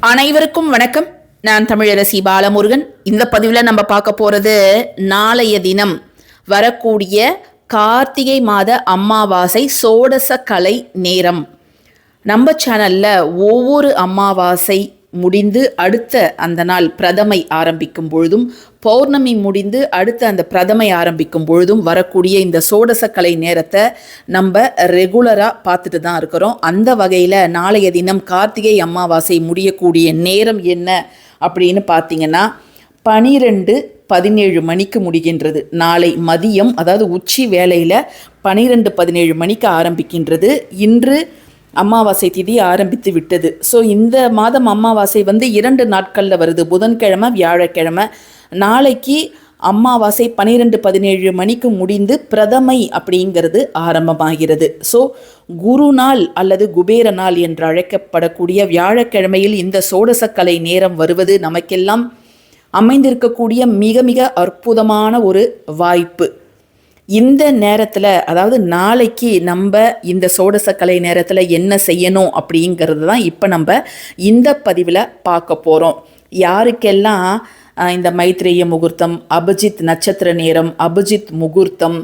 அனைவருக்கும் வணக்கம். நான் தமிழரசி பாலமுருகன். இந்த பதிவில் நம்ம பார்க்க போகிறது நாளைய தினம். வரக்கூடிய கார்த்திகை மாத அமாவாசை சோடச கலை நேரம். நம்ம சேனலில் ஒவ்வொரு அமாவாசை முடிந்து அடுத்த அந்த நாள் பிரதமை ஆரம்பிக்கும் பொழுதும் பௌர்ணமி முடிந்து அடுத்த அந்த பிரதமை ஆரம்பிக்கும் பொழுதும் வரக்கூடிய இந்த சோடசக்கலை நேரத்தை நம்ம ரெகுலராக பார்த்துட்டு தான் இருக்கிறோம். அந்த வகையில் நாளைய தினம் கார்த்திகை அமாவாசை முடியக்கூடிய நேரம் என்ன அப்படின்னு பார்த்தீங்கன்னா பனிரெண்டு பதினேழு மணிக்கு முடிகின்றது. நாளை மதியம் அதாவது உச்சி வேலையில் பனிரெண்டு பதினேழு மணிக்கு ஆரம்பிக்கின்றது. இன்று அமாவாசை திதி ஆரம்பித்து விட்டது. ஸோ இந்த மாதம் அமாவாசை வந்து இரண்டு நாட்களில் வருது. புதன்கிழமை வியாழக்கிழமை. நாளைக்கு அமாவாசை பன்னிரெண்டு பதினேழு மணிக்கு முடிந்து பிரதமை அப்படிங்கிறது ஆரம்பமாகிறது. ஸோ குரு நாள் அல்லது குபேர நாள் என்று அழைக்கப்படக்கூடிய வியாழக்கிழமையில் இந்த சோடசக்கலை நேரம் வருவது நமக்கெல்லாம் அமைந்திருக்கக்கூடிய மிக மிக அற்புதமான ஒரு வாய்ப்பு. இந்த நேரத்தில் அதாவது நாளைக்கு நம்ம இந்த சோடசக்கலை நேரத்தில் என்ன செய்யணும் அப்படிங்கிறது தான் இப்போ நம்ம இந்த பதிவில் பார்க்க போகிறோம் யாருக்கெல்லாம் இந்த மைத்ரேய முகூர்த்தம் அபிஜித் நட்சத்திர நேரம் அபிஜித் முகூர்த்தம்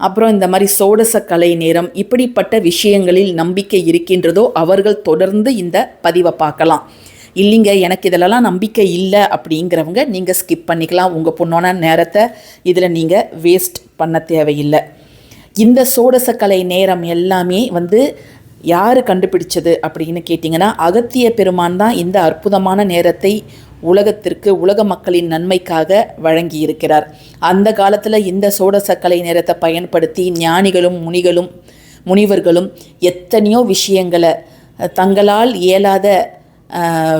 அப்புறம் இந்த மாதிரி சோடசக்கலை நேரம் இப்படிப்பட்ட விஷயங்களில் நம்பிக்கை இருக்கின்றதோ அவர்கள் தொடர்ந்து இந்த பதிவை பார்க்கலாம். இல்லைங்க எனக்கு இதிலலாம் நம்பிக்கை இல்லை அப்படிங்கிறவங்க நீங்கள் ஸ்கிப் பண்ணிக்கலாம். உங்கள் பொண்ணோன நேரத்தை இதில் நீங்கள் வேஸ்ட் பண்ண தேவையில்லை. இந்த சோடசக்கலை நேரம் எல்லாமே வந்து யார் கண்டுபிடிச்சது அப்படின்னு கேட்டிங்கன்னா அகத்திய பெருமான் தான் இந்த அற்புதமான நேரத்தை உலகத்திற்கு உலக மக்களின் நன்மைக்காக வழங்கி இருக்கிறார் அந்த காலத்தில் இந்த சோடசக்கலை நேரத்தை பயன்படுத்தி ஞானிகளும் முனிகளும் முனிவர்களும் எத்தனையோ விஷயங்களை தங்களால் இயலாத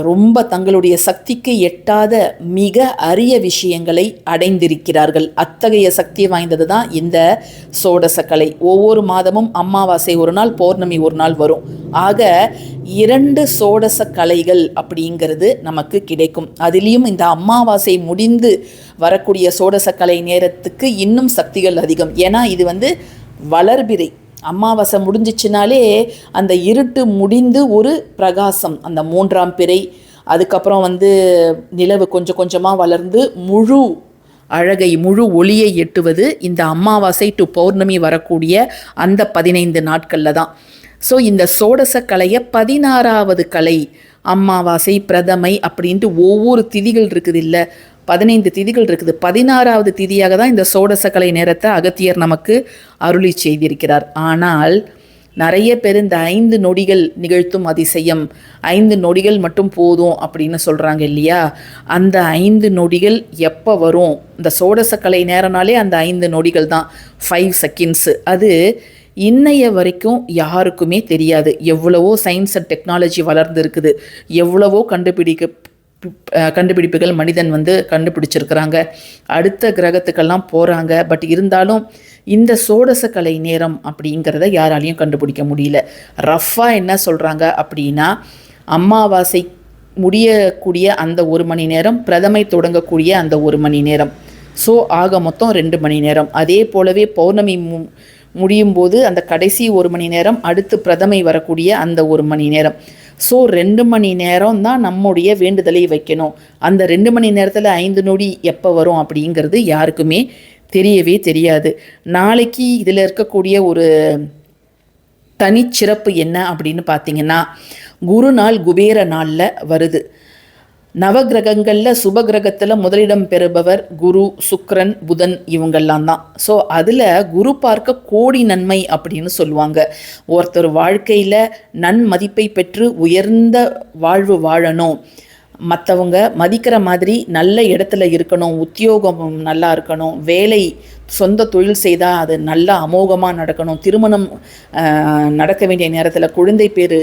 ரொம்ப தங்களுடைய சக்திக்கு எட்டாத மிக அரிய விஷயங்களை அடைந்திருக்கிறார்கள். அத்தகைய சக்தி வாய்ந்தது தான் இந்த சோடசக்கலை. ஒவ்வொரு மாதமும் அமாவாசை ஒரு நாள் பௌர்ணமி ஒரு நாள் வரும். ஆக இரண்டு சோடச கலைகள் அப்படிங்கிறது நமக்கு கிடைக்கும். அதிலையும் இந்த அமாவாசை முடிந்து வரக்கூடிய சோடசக்கலை நேரத்துக்கு இன்னும் சக்திகள் அதிகம். ஏன்னா இது வந்து வளர்பிறை. அமாவாசை முடிஞ்சிச்சுனாலே அந்த இருட்டு முடிந்து ஒரு பிரகாசம் அந்த மூன்றாம் பிறை. அதுக்கப்புறம் வந்து நிலவு கொஞ்சம் கொஞ்சமாக வளர்ந்து முழு அழகை முழு ஒளியை எட்டுவது இந்த அமாவாசை டு பௌர்ணமி வரக்கூடிய அந்த பதினைந்து நாட்களில் தான். ஸோ இந்த சோடச கலையை பதினாறாவது கலை அமாவாசை பிரதமை அப்படின்ட்டு ஒவ்வொரு திதிகள் இருக்குது இல்லை. பதினைந்து திதிகள் இருக்குது. பதினாறாவது திதியாக தான் இந்த சோடசக்கலை நேரத்தை அகத்தியர் நமக்கு அருளி செய்திருக்கிறார். ஆனால் நிறைய பேர் இந்த ஐந்து நொடிகள் நிகழ்த்தும் அதிசயம் ஐந்து நொடிகள் மட்டும் போதும் அப்படின்னு சொல்கிறாங்க இல்லையா? அந்த ஐந்து நொடிகள் எப்போ வரும்? இந்த சோடசக்கலை நேரம்னாலே அந்த ஐந்து நொடிகள் தான். ஃபைவ் செகண்ட்ஸு அது இன்னைய வரைக்கும் யாருக்குமே தெரியாது. எவ்வளவோ சயின்ஸ் அண்ட் டெக்னாலஜி வளர்ந்து இருக்குது எவ்வளவோ கண்டுபிடிக்க கண்டுபிடிப்புகள் மனிதன் வந்து கண்டுபிடிச்சிருக்கிறாங்க. அடுத்த கிரகத்துக்கெல்லாம் போகிறாங்க பட் இருந்தாலும் இந்த சோடசக்கலை நேரம் அப்படிங்கிறத யாராலையும் கண்டுபிடிக்க முடியல. ரஃப்பாக என்ன சொல்கிறாங்க அப்படின்னா அமாவாசை முடியக்கூடிய அந்த ஒரு மணி நேரம் பிரதமை தொடங்கக்கூடிய அந்த ஒரு மணி நேரம். ஸோ ஆக மொத்தம் ரெண்டு மணி நேரம். அதே போலவே பௌர்ணமி மு முடியும் போது அந்த கடைசி ஒரு மணி நேரம் அடுத்து பிரதமை வரக்கூடிய அந்த ஒரு மணி நேரம். ஸோ ரெண்டு மணி நேரம் தான் நம்முடைய வேண்டுதலை வைக்கணும். அந்த ரெண்டு மணி நேரத்தில் ஐந்து நொடி எப்போ வரும் அப்படிங்கிறது யாருக்குமே தெரியவே தெரியாது. நாளைக்கு இதில் இருக்கக்கூடிய ஒரு தனிச்சிறப்பு என்ன அப்படின்னு பார்த்தீங்கன்னா குரு நாள் குபேர நாளில் வருது. நவகிரகங்களில் சுபகிரகத்தில் முதலிடம் பெறுபவர் குரு சுக்ரன் புதன் இவங்கெல்லாம் தான். ஸோ அதில் குரு பார்க்க கோடி நன்மை அப்படின்னு சொல்லுவாங்க. ஒருத்தர் வாழ்க்கையில் நன்மதிப்பை பெற்று உயர்ந்த வாழ்வு வாழணும். மற்றவங்க மதிக்கிற மாதிரி நல்ல இடத்துல இருக்கணும் உத்தியோகம் நல்லா இருக்கணும் வேலை சொந்த தொழில் செய்தால் அது நல்லா அமோகமாக நடக்கணும். திருமணம் நடக்க வேண்டிய நேரத்தில் குழந்தை பேர்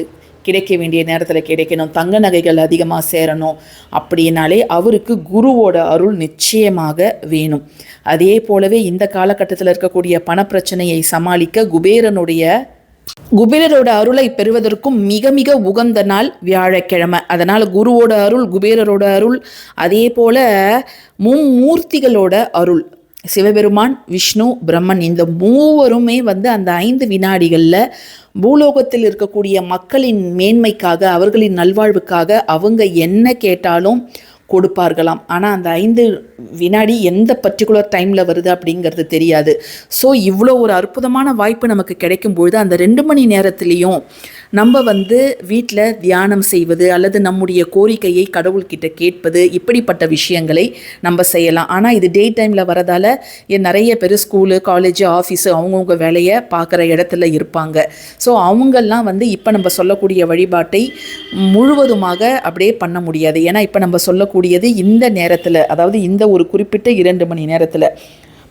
கிடைக்க வேண்டிய நேரத்தில் கிடைக்கணும். தங்க நகைகள் அதிகமாக சேரணும் அப்படின்னாலே அவருக்கு குருவோட அருள் நிச்சயமாக வேணும். அதே போலவே இந்த காலகட்டத்தில் இருக்கக்கூடிய பணப்பிரச்சனையை சமாளிக்க குபேரனுடைய குபேரரோட அருளை பெறுவதற்கும் மிக மிக உகந்த நாள் வியாழக்கிழமை. அதனால் குருவோட அருள் குபேரரோட அருள் அதே போல மும்மூர்த்திகளோட அருள். சிவபெருமான் விஷ்ணு பிரம்மன் இந்த மூவருமே வந்து அந்த ஐந்து வினாடிகளில் பூலோகத்தில் இருக்கக்கூடிய மக்களின் மேன்மைக்காக அவர்களின் நல்வாழ்வுக்காக அவங்க என்ன கேட்டாலும் கொடுப்பார்களாம். ஆனால் அந்த ஐந்து வினாடி எந்த பர்டிகுலர் டைமில் வருது அப்படிங்கிறது தெரியாது. ஸோ இவ்வளோ ஒரு அற்புதமான வாய்ப்பு நமக்கு கிடைக்கும் பொழுது அந்த ரெண்டு மணி நேரத்துலேயும் நம்ம வந்து வீட்டில் தியானம் செய்வது அல்லது நம்முடைய கோரிக்கையை கடவுள்கிட்ட கேட்பது இப்படிப்பட்ட விஷயங்களை நம்ம செய்யலாம். ஆனால் இது டே டைமில் வரதால என் நிறைய பேர் ஸ்கூலு காலேஜு ஆஃபீஸு அவங்கவுங்க வேலையை பார்க்குற இடத்துல இருப்பாங்க. ஸோ அவங்கெல்லாம் வந்து இப்போ நம்ம சொல்லக்கூடிய வழிபாட்டை முழுவதுமாக அப்படியே பண்ண முடியாது. ஏன்னா இப்போ நம்ம சொல்லக்கூடியது இந்த நேரத்தில் அதாவது இந்த ஒரு குறிப்பிட்ட இரண்டு மணி நேரத்தில்.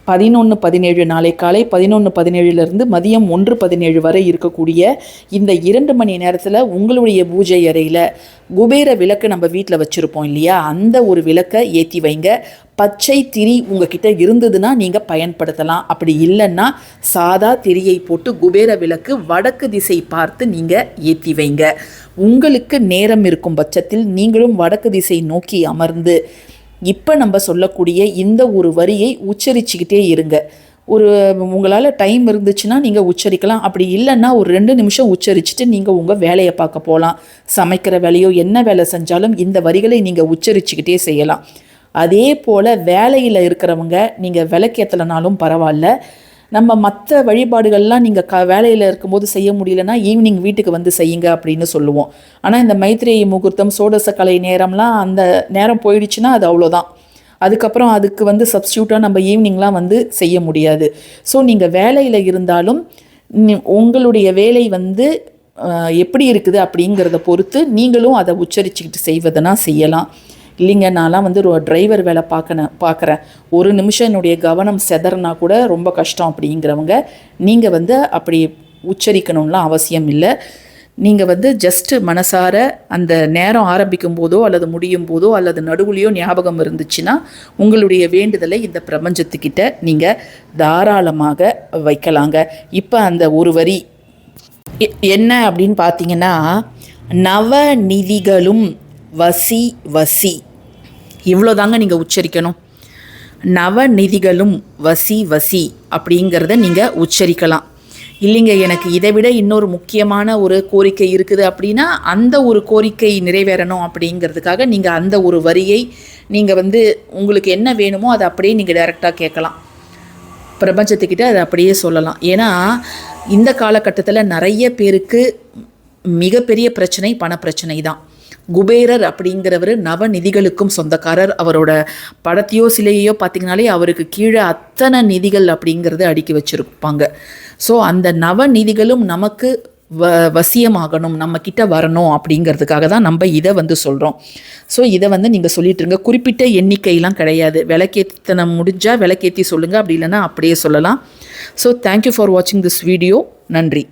பதினொன்று பதினேழு நாளை காலை பதினொன்று பதினேழுலேருந்து மதியம் ஒன்று பதினேழு வரை இருக்கக்கூடிய இந்த இரண்டு மணி நேரத்தில் உங்களுடைய பூஜை அறையில் குபேர விளக்கு நம்ம வீட்டில் வச்சுருப்போம் இல்லையா? அந்த ஒரு விளக்கை ஏற்றி வைங்க. பச்சை திரி உங்ககிட்ட இருந்ததுன்னா நீங்கள் பயன்படுத்தலாம். அப்படி இல்லைன்னா சாதா திரியை போட்டு குபேர விளக்கு வடக்கு திசை பார்த்து நீங்கள் ஏற்றி வைங்க. உங்களுக்கு நேரம் இருக்கும் பட்சத்தில் நீங்களும் வடக்கு திசை நோக்கி அமர்ந்து இப்போ நம்ம சொல்லக்கூடிய இந்த ஒரு வரியை உச்சரிச்சுக்கிட்டே இருங்க. ஒரு உங்களால் டைம் இருந்துச்சுன்னா நீங்கள் உச்சரிக்கலாம். அப்படி இல்லைன்னா ஒரு ரெண்டு நிமிஷம் உச்சரிச்சுட்டு நீங்கள் உங்கள் வேலையை பார்க்க போகலாம் சமைக்கிற வேலையோ என்ன வேலை செஞ்சாலும் இந்த வரிகளை நீங்கள் உச்சரிச்சுக்கிட்டே செய்யலாம். அதே போல் வேலையில் இருக்கிறவங்க நீங்கள் விளக்கேற்றலைனாலும் பரவாயில்ல. நம்ம மற்ற வழிபாடுகள்லாம் நீங்கள் க வேலையில் இருக்கும்போது செய்ய முடியலன்னா ஈவினிங் வீட்டுக்கு வந்து செய்யுங்க அப்படின்னு சொல்லுவோம். ஆனால் இந்த மைத்ரேயி முகூர்த்தம் சோடச கலை நேரம்லாம் அந்த நேரம் போயிடுச்சுன்னா அது அவ்வளோதான். அதுக்கப்புறம் அதுக்கு வந்து சப்ஸ்டியூட்டாக நம்ம ஈவினிங்லாம் வந்து செய்ய முடியாது. ஸோ நீங்கள் வேலையில் இருந்தாலும் உங்களுடைய வேலை வந்து எப்படி இருக்குது அப்படிங்கிறத பொறுத்து நீங்களும் அதை உச்சரிச்சுக்கிட்டு செய்வதுனா செய்யலாம். இல்லைங்க நான்லாம் வந்து டிரைவர் வேலை பார்க்கணும் பார்க்குறேன். ஒரு நிமிஷம் என்னுடைய கவனம் செதறனா கூட ரொம்ப கஷ்டம் அப்படிங்கிறவங்க நீங்கள் வந்து அப்படி உச்சரிக்கணும்லாம் அவசியம் இல்லை. நீங்கள் வந்து ஜஸ்ட்டு மனசார அந்த நேரம் ஆரம்பிக்கும் போதோ அல்லது முடியும் போதோ அல்லது நடுவுலையோ ஞாபகம் இருந்துச்சுன்னா உங்களுடைய வேண்டுதலை இந்த பிரபஞ்சத்துக்கிட்ட நீங்கள் தாராளமாக வைக்கலாங்க. இப்போ அந்த ஒரு வரி என்ன அப்படின்னு பார்த்தீங்கன்னா நவநிதிகளும் வசி வசி. இவ்வளோதாங்க நீங்கள் உச்சரிக்கணும். நவநிதிகளும் வசி வசி அப்படிங்கிறத நீங்கள் உச்சரிக்கலாம். இல்லைங்க எனக்கு இதை விட இன்னொரு முக்கியமான ஒரு கோரிக்கை இருக்குது அப்படின்னா அந்த ஒரு கோரிக்கை நிறைவேறணும் அப்படிங்கிறதுக்காக நீங்கள் அந்த ஒரு வரியை நீங்கள் வந்து உங்களுக்கு என்ன வேணுமோ அதை அப்படியே நீங்கள் டைரெக்டாக கேட்கலாம். பிரபஞ்சத்துக்கிட்ட அதை அப்படியே சொல்லலாம். ஏன்னா இந்த காலகட்டத்தில் நிறைய பேருக்கு மிகப்பெரிய பிரச்சனை பணப்பிரச்சனை தான். குபேரர் அப்படிங்கிறவர் நவநிதிகளுக்கும் சொந்தக்காரர். அவரோட படத்தையோ சிலையோ பார்த்தீங்கனாலே அவருக்கு கீழே அத்தனை நிதிகள் அப்படிங்கிறத அடுக்கி வச்சுருப்பாங்க. ஸோ அந்த நவநிதிகளும் நமக்கு வ வசியமாகணும் நம்ம கிட்ட வரணும் அப்படிங்கிறதுக்காக தான் நம்ம இதை வந்து சொல்கிறோம் ஸோ இதை வந்து நீங்கள் சொல்லிட்டு இருங்க. குறிப்பிட்ட எண்ணிக்கையெல்லாம் கிடையாது. விளக்கேத்தனை முடிஞ்சால் விளக்கேற்றி சொல்லுங்கள் அப்படி இல்லைன்னா அப்படியே சொல்லலாம். ஸோ தேங்க்யூ ஃபார் வாட்சிங் திஸ் வீடியோ நன்றி.